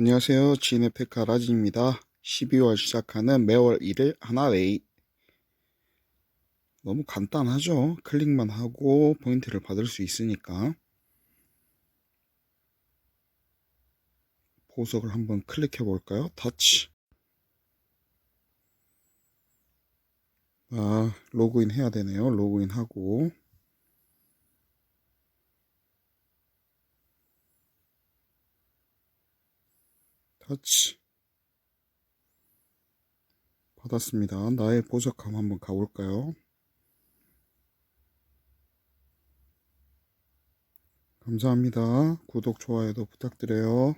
안녕하세요. 지네페카 라진입니다. 12월 시작하는 매월 1일 하나웨이. 너무 간단하죠? 클릭만 하고 포인트를 받을 수 있으니까. 보석을 한번 클릭해 볼까요? 터치. 아, 로그인 해야 되네요. 로그인 하고. 터치. 받았습니다. 나의 보석함 한번 가볼까요? 감사합니다. 구독, 좋아요도 부탁드려요.